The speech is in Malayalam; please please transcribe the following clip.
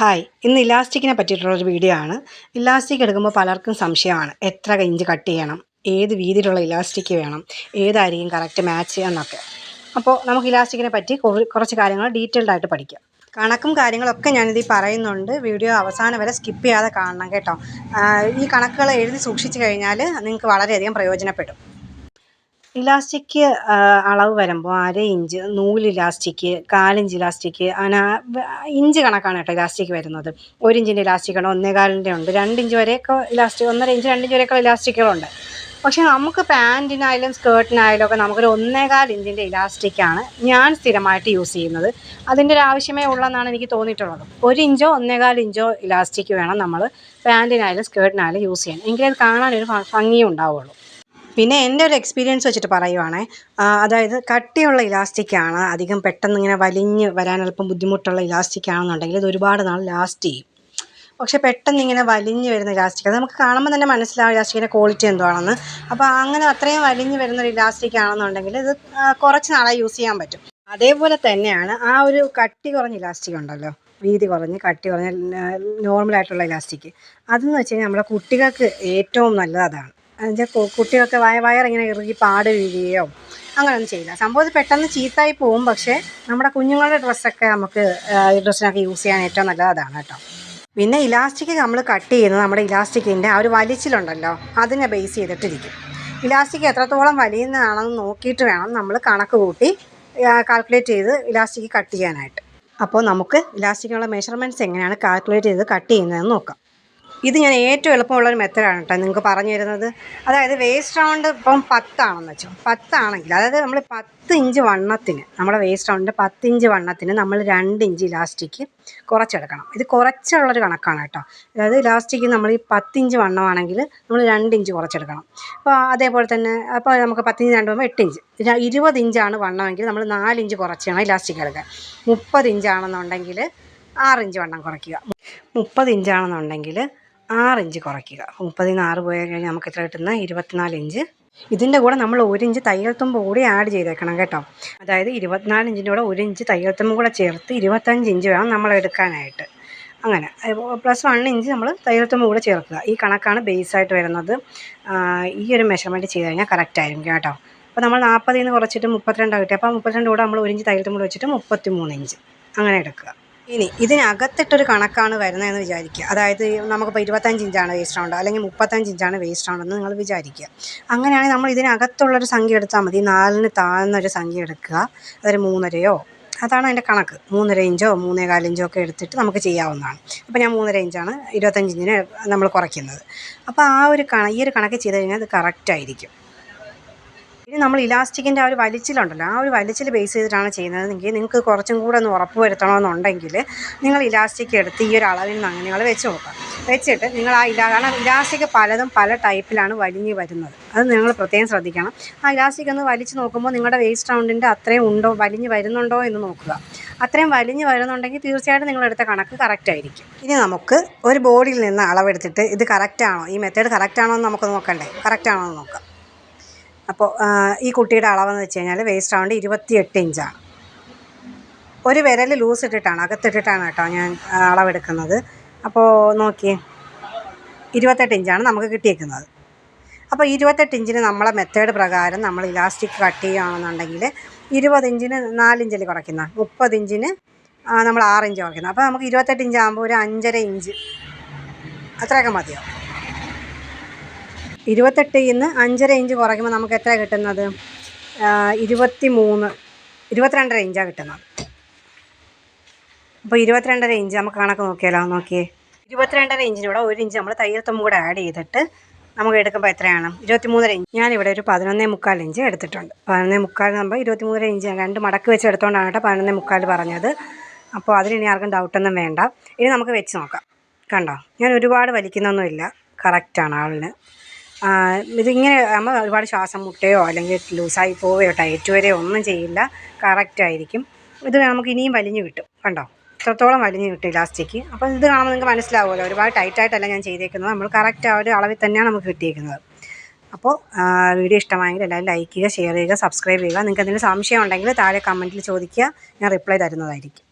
ഹായ് ഇന്ന് ഇലാസ്റ്റിക്കിനെ പറ്റിയിട്ടുള്ളൊരു വീഡിയോ ആണ്. ഇലാസ്റ്റിക് എടുക്കുമ്പോൾ പലർക്കും സംശയമാണ്. എത്ര ഇഞ്ച് കട്ട് ചെയ്യണം? ഏത് വീതിയിലുള്ള ഇലാസ്റ്റിക് വേണം? ഏതായിരിക്കും കറക്റ്റ് മാച്ച് എന്നൊക്കെ. അപ്പോൾ നമുക്ക് ഇലാസ്റ്റിക്കിനെ പറ്റി കുറച്ച് കാര്യങ്ങൾ ഡീറ്റെയിൽഡ് ആയിട്ട് പഠിക്കാം. കണക്കും കാര്യങ്ങളൊക്കെ ഞാനിതിൽ പറയുന്നുണ്ട്. വീഡിയോ അവസാനം വരെ സ്കിപ്പ് ചെയ്യാതെ കാണണം കേട്ടോ. ഈ കണക്കുകൾ എഴുതി സൂക്ഷിച്ചു കഴിഞ്ഞാൽ നിങ്ങൾക്ക് വളരെയധികം പ്രയോജനപ്പെടും. ഇലാസ്റ്റിക് അളവ് വരുമ്പോൾ അര ഇഞ്ച് നൂൽ ഇലാസ്റ്റിക് കാലിഞ്ച് ഇലാസ്റ്റിക് അങ്ങനെ ഇഞ്ച് കണക്കാണ് കേട്ടോ ഇലാസ്റ്റിക് വരുന്നത്. ഒരു ഇഞ്ചിന്റെ ഇലാസ്റ്റിക് ഉണ്ട് ഒന്നേകാലിന്റെ ഉണ്ട്. രണ്ട് ഇഞ്ച് വരെയൊക്കെ ഇലാസ്റ്റിക് ഒന്നര ഇഞ്ച് രണ്ട് ഇഞ്ച് വരെയൊക്കെ ഇലാസ്റ്റിക്കുകളുണ്ട്. പക്ഷേ നമുക്ക് പാന്റിനായാലും സ്കേർട്ടിനായാലും ഒക്കെ നമുക്കൊരു ഒന്നേകാൽ ഇഞ്ചിന്റെ ഇലാസ്റ്റിക്കാണ് ഞാൻ സ്ഥിരമായിട്ട് യൂസ് ചെയ്യുന്നത്. അതിന്റെ ഒരു ആവശ്യമേ ഉള്ളെന്നാണ് എനിക്ക് തോന്നിയിട്ടുള്ളത്. ഒരു ഇഞ്ചോ ഒന്നേകാൽ ഇഞ്ചോ ഇലാസ്റ്റിക് വേണം നമ്മൾ പാന്റിനായാലും സ്കേർട്ടിനായാലും യൂസ് ചെയ്യാൻ. എങ്കിലത് കാണാനൊരു ഭംഗിയും ഉണ്ടാവുള്ളൂ. പിന്നെ എന്റെ ഒരു എക്സ്പീരിയൻസ് വെച്ചിട്ട് പറയുവാണേ. അതായത് കട്ടിയുള്ള ഇലാസ്റ്റിക്കാണ് അധികം പെട്ടെന്ന് ഇങ്ങനെ വലിഞ്ഞ് വരാൻ അല്പം ബുദ്ധിമുട്ടുള്ള ഇലാസ്റ്റിക്കാണെന്നുണ്ടെങ്കിൽ ഇത് ഒരുപാട് നാൾ ലാസ്റ്റ് ചെയ്യും. പക്ഷെ പെട്ടെന്ന് ഇങ്ങനെ വലിഞ്ഞ് വരുന്ന ഇലാസ്റ്റിക് അത് നമുക്ക് കാണുമ്പോൾ തന്നെ മനസ്സിലാവും ഇലാസ്റ്റിക്കിന്റെ ക്വാളിറ്റി എന്തുവാണെന്ന്. അപ്പോൾ അങ്ങനെ അത്രയും വലിഞ്ഞ് വരുന്ന ഒരു ഇലാസ്റ്റിക് ആണെന്നുണ്ടെങ്കിൽ ഇത് കുറച്ച് നാളെ യൂസ് ചെയ്യാൻ പറ്റും. അതേപോലെ തന്നെയാണ് ആ ഒരു കട്ടി കുറഞ്ഞ ഇലാസ്റ്റിക് ഉണ്ടല്ലോ. വീതി കുറഞ്ഞ് കട്ടി കുറഞ്ഞ നോർമലായിട്ടുള്ള ഇലാസ്റ്റിക് അതെന്ന് വെച്ച് കഴിഞ്ഞാൽ നമ്മുടെ കുട്ടികൾക്ക് ഏറ്റവും നല്ലത് അതാണ്. എന്നുവെച്ചാൽ കുട്ടികളൊക്കെ വയ വയറിങ്ങനെ ഇറുകി പാട് വീഴുകയോ അങ്ങനെയൊന്നും ചെയ്യില്ല. സംഭവം പെട്ടെന്ന് ചീത്തായി പോവും പക്ഷേ നമ്മുടെ കുഞ്ഞുങ്ങളുടെ ഡ്രസ്സൊക്കെ നമുക്ക് ഡ്രസ്സിനൊക്കെ യൂസ് ചെയ്യാൻ ഏറ്റവും നല്ലതാണ് കേട്ടോ. പിന്നെ ഇലാസ്റ്റിക് നമ്മൾ കട്ട് ചെയ്യുന്നത് നമ്മുടെ ഇലാസ്റ്റിക്കിന്റെ ആ ഒരു വലിച്ചിലുണ്ടല്ലോ അതിനെ ബേസ് ചെയ്തിട്ടിരിക്കും. ഇലാസ്റ്റിക് എത്രത്തോളം വലിയുന്നതാണെന്ന് നോക്കിയിട്ട് വേണം നമ്മൾ കണക്ക് കൂട്ടി കാൽക്കുലേറ്റ് ചെയ്ത് ഇലാസ്റ്റിക് കട്ട് ചെയ്യാനായിട്ട്. അപ്പോൾ നമുക്ക് ഇലാസ്റ്റിക്കിനുള്ള മെഷർമെന്റ്സ് എങ്ങനെയാണ് കാൽക്കുലേറ്റ് ചെയ്ത് കട്ട് ചെയ്യുന്നതെന്ന് നോക്കാം. ഇത് ഞാൻ ഏറ്റവും എളുപ്പമുള്ളൊരു മെത്തഡാണ് കേട്ടോ നിങ്ങൾക്ക് പറഞ്ഞു തരുന്നത്. അതായത് വേസ്റ്റ് റൗണ്ട് ഇപ്പം പത്താണെന്ന് വെച്ചോ. പത്താണെങ്കിൽ അതായത് നമ്മൾ പത്ത് ഇഞ്ച് വണ്ണത്തിന് നമ്മുടെ വേസ്റ്റ് റൗണ്ടിന്റെ പത്ത് ഇഞ്ച് വണ്ണത്തിന് നമ്മൾ രണ്ട് ഇഞ്ച് ഇലാസ്റ്റിക് കുറച്ചെടുക്കണം. ഇത് കുറച്ചുള്ളൊരു കണക്കാണ് കേട്ടോ. അതായത് ഇലാസ്റ്റിക് നമ്മൾ ഈ പത്ത് ഇഞ്ച് വണ്ണമാണെങ്കിൽ നമ്മൾ രണ്ട് ഇഞ്ച് കുറച്ചെടുക്കണം. അപ്പോൾ അതേപോലെ തന്നെ അപ്പോൾ നമുക്ക് പത്ത് ഇഞ്ച് രണ്ട് എട്ട് ഇഞ്ച് ഇര- ഇരുപത് ഇഞ്ചാണ് വണ്ണമെങ്കിൽ നമ്മൾ നാല് ഇഞ്ച് കുറച്ച് വേണം ഇലാസ്റ്റിക് എടുക്കാൻ മുപ്പത് ഇഞ്ചാണെന്നുണ്ടെങ്കിൽ ആറ് ഇഞ്ച് വണ്ണം കുറയ്ക്കുക. മുപ്പത് ഇഞ്ചാണെന്നുണ്ടെങ്കിൽ ആറ് ഇഞ്ച് കുറയ്ക്കുക. മുപ്പതിൽ നിന്ന് ആറ് പോയി കഴിഞ്ഞാൽ നമുക്ക് എത്ര കിട്ടുന്ന? ഇരുപത്തിനാല് ഇഞ്ച്. ഇതിന്റെ കൂടെ നമ്മൾ ഒരു ഇഞ്ച് തയ്യൽ തുമ്പ് കൂടി ആഡ് ചെയ്തേക്കണം കേട്ടോ. അതായത് ഇരുപത്തിനാല് ഇഞ്ചിന്റെ കൂടെ ഒരു ഇഞ്ച് തയ്യൽ തുമ്പ് കൂടെ ചേർത്ത് ഇരുപത്തഞ്ച് ഇഞ്ച് വേണം നമ്മൾ എടുക്കാനായിട്ട്. അങ്ങനെ. പ്ലസ് വൺ ഇഞ്ച് നമ്മൾ തയ്യൽ തുമ്പ് കൂടെ ചേർക്കുക. ഈ കണക്കാണ് ബേസ് ആയിട്ട് വരുന്നത്. ഈ ഒരു മെഷർമെന്റ് ചെയ്ത് കഴിഞ്ഞാൽ കറക്റ്റ് ആയിരിക്കും കേട്ടോ. അപ്പോൾ നമ്മൾ നാൽപ്പതിൽ നിന്ന് കുറച്ചിട്ട് മുപ്പത്തിരണ്ടാണ് കിട്ടിയത് അപ്പോൾ മുപ്പത്തിരണ്ട് കൂടെ നമ്മൾ ഒരു ഇഞ്ച് തയ്യൽ തുമ്പ് വെച്ചിട്ട് മുപ്പത്തി മൂന്ന് ഇഞ്ച്. അങ്ങനെ എടുക്കുക. ഇനി ഇതിനകത്തിട്ടൊരു കണക്കാണ് വരുന്നതെന്ന് വിചാരിക്കുക. അതായത് നമുക്കിപ്പോൾ ഇരുപത്തഞ്ച് ഇഞ്ചാണ് വേസ്റ്റ് റൗണ്ട് അല്ലെങ്കിൽ മുപ്പത്തഞ്ച് ഇഞ്ചാണ് വേസ്റ്റ് റൗണ്ട് എന്ന് നിങ്ങൾ വിചാരിക്കുക. അങ്ങനെയാണെങ്കിൽ നമ്മൾ ഇതിനകത്തുള്ളൊരു സംഖ്യ എടുത്താൽ മതി. നാലിന് താഴ്ന്നൊരു സംഖ്യ എടുക്കുക. അതൊരു മൂന്നരയോ? അതാണ് അതിന്റെ കണക്ക്. മൂന്നര ഇഞ്ചോ മൂന്നേകാൽ ഇഞ്ചോ ഒക്കെ എടുത്തിട്ട് നമുക്ക് ചെയ്യാവുന്നതാണ്. അപ്പോൾ ഞാൻ മൂന്നര ഇഞ്ചാണ് ഇരുപത്തഞ്ച് ഇഞ്ചിന് നമ്മൾ കുറയ്ക്കുന്നത്. അപ്പോൾ ആ ഒരു കണ ഈ ഒരു കണക്ക് ചെയ്ത് കഴിഞ്ഞാൽ അത് കറക്റ്റ് ആയിരിക്കും. ഇനി നമ്മൾ ഇലാസ്റ്റിക്കിന്റെ ആ ഒരു വലിച്ചിലുണ്ടല്ലോ ആ ഒരു വലിച്ചിൽ ബേസ് ചെയ്തിട്ടാണ് ചെയ്യുന്നതെങ്കിൽ നിങ്ങൾക്ക് കുറച്ചും കൂടെ ഒന്ന് ഉറപ്പ് വരുത്തണമെന്നുണ്ടെങ്കിൽ നിങ്ങൾ ഇലാസ്റ്റിക് എടുത്ത് ഈ ഒരു അളവിൽ നിന്ന് അങ്ങനെ നിങ്ങൾ വെച്ച് നോക്കുക. വെച്ചിട്ട് നിങ്ങൾ ആ ഇലാ കാരണം ഇലാസ്റ്റിക് പലതും പല ടൈപ്പിലാണ് വലിഞ്ഞ് വരുന്നത്. അത് നിങ്ങൾ പ്രത്യേകം ശ്രദ്ധിക്കണം. ആ ഇലാസ്റ്റിക് ഒന്ന് വലിച്ച് നോക്കുമ്പോൾ നിങ്ങളുടെ വേസ്റ്റ് റൗണ്ടിന്റെ അത്രയും ഉണ്ടോ വലിഞ്ഞ് വരുന്നുണ്ടോ എന്ന് നോക്കുക. അത്രയും വലിഞ്ഞ് വരുന്നുണ്ടെങ്കിൽ തീർച്ചയായിട്ടും നിങ്ങളെടുത്ത കണക്ക് കറക്റ്റ് ആയിരിക്കും. ഇനി നമുക്ക് ഒരു ബോഡിയിൽ നിന്ന് അളവെടുത്തിട്ട് ഇത് കറക്റ്റാണോ ഈ മെത്തേഡ് കറക്റ്റാണോ എന്ന് നമുക്ക് നോക്കണ്ടേ? കറക്റ്റാണോ എന്ന് നോക്കാം. അപ്പോൾ ഈ കുട്ടിയുടെ അളവെന്ന് വെച്ച് കഴിഞ്ഞാൽ വേസ്റ്റ് റൗണ്ട് ഇരുപത്തിയെട്ട് ഇഞ്ചാണ് ഒരു വിരൽ ലൂസ് ഇട്ടിട്ടാണ് അകത്തിട്ടിട്ടാണ് കേട്ടോ ഞാൻ അളവെടുക്കുന്നത്. അപ്പോൾ നോക്കിയേ ഇരുപത്തെട്ട് ഇഞ്ചാണ് നമുക്ക് കിട്ടിയേക്കുന്നത്. അപ്പോൾ ഇരുപത്തെട്ട് ഇഞ്ചിന് നമ്മളെ മെത്തേഡ് പ്രകാരം നമ്മൾ ഇലാസ്റ്റിക് കട്ട് ചെയ്യുകയാണെന്നുണ്ടെങ്കിൽ ഇരുപത് ഇഞ്ചിന് നാലിഞ്ചിൽ കുറയ്ക്കുന്ന മുപ്പത് ഇഞ്ചിന് നമ്മൾ ആറ് ഇഞ്ച് കുറയ്ക്കുന്നത് അപ്പോൾ നമുക്ക് ഇരുപത്തെട്ട് ഇഞ്ച് ആകുമ്പോൾ ഒരു അഞ്ചര ഇഞ്ച് അത്രയൊക്കെ മതിയോ ഇരുപത്തെട്ടിൽ നിന്ന് അഞ്ചര ഇഞ്ച് കുറയ്ക്കുമ്പോൾ നമുക്ക് എത്ര കിട്ടുന്നത്? ഇരുപത്തി മൂന്ന് ഇരുപത്തിരണ്ടര ഇഞ്ചാണ് കിട്ടുന്നത്. അപ്പോൾ ഇരുപത്തിരണ്ടര ഇഞ്ച് നമുക്ക് കണക്ക് നോക്കിയാലോ? നോക്കിയേ. ഇരുപത്തിരണ്ടര ഇഞ്ചിനൂടെ ഒരു ഇഞ്ച് നമ്മൾ തയ്യൽ തുമ്പ് കൂടെ ആഡ് ചെയ്തിട്ട് നമുക്ക് എടുക്കുമ്പോൾ എത്രയാണ്? ഇരുപത്തിമൂന്നര ഇഞ്ച്. ഞാനിവിടെ ഒരു പതിനൊന്നേ മുക്കാൽ ഇഞ്ച് എടുത്തിട്ടുണ്ട്. പതിനൊന്നേ മുക്കാൽ നമ്മൾ ഇരുപത്തിമൂന്നര ഇഞ്ച് രണ്ട് മടക്ക് വെച്ച് എടുത്തുകൊണ്ടാണ് കേട്ടോ പതിനൊന്നേ മുക്കാൽ പറഞ്ഞത്. അപ്പോൾ അതിന് ഇനി ആർക്കും ഡൗട്ടൊന്നും വേണ്ട. ഇനി നമുക്ക് വെച്ച് നോക്കാം. കണ്ടോ? ഞാൻ ഒരുപാട് വലിക്കുന്നൊന്നുമില്ല. കറക്റ്റാണ് ആളിന്. ഇതിങ്ങനെ നമ്മൾ ഒരുപാട് ശ്വാസം മുട്ടയോ അല്ലെങ്കിൽ ലൂസായി പോവുകയോ ടൈറ്റ് വരെയോ ഒന്നും ചെയ്യില്ല. കറക്റ്റ് ആയിരിക്കും. ഇത് നമുക്ക് ഇനിയും വലിഞ്ഞു കിട്ടും. കണ്ടോ? ഇത്രത്തോളം വലിഞ്ഞു കിട്ടും ഇലാസ്റ്റിക്. അപ്പോൾ ഇത് കാണുമ്പോൾ നിങ്ങൾക്ക് മനസ്സിലാവുമല്ലോ. ഒരുപാട് ടൈറ്റായിട്ടല്ല ഞാൻ ചെയ്തേക്കുന്നത്. നമ്മൾ കറക്റ്റ് ആ ഒരു അളവിൽ തന്നെയാണ് നമുക്ക് കിട്ടിയേക്കുന്നത്. അപ്പോൾ വീഡിയോ ഇഷ്ടമായെങ്കിൽ എല്ലാവരും ലൈക്ക് ചെയ്യുക ഷെയർ ചെയ്യുക സബ്സ്ക്രൈബ് ചെയ്യുക. നിങ്ങൾക്ക് എന്തെങ്കിലും സംശയം ഉണ്ടെങ്കിൽ താഴെ കമന്റിൽ ചോദിക്കുക. ഞാൻ റിപ്ലൈ തരുന്നതായിരിക്കും.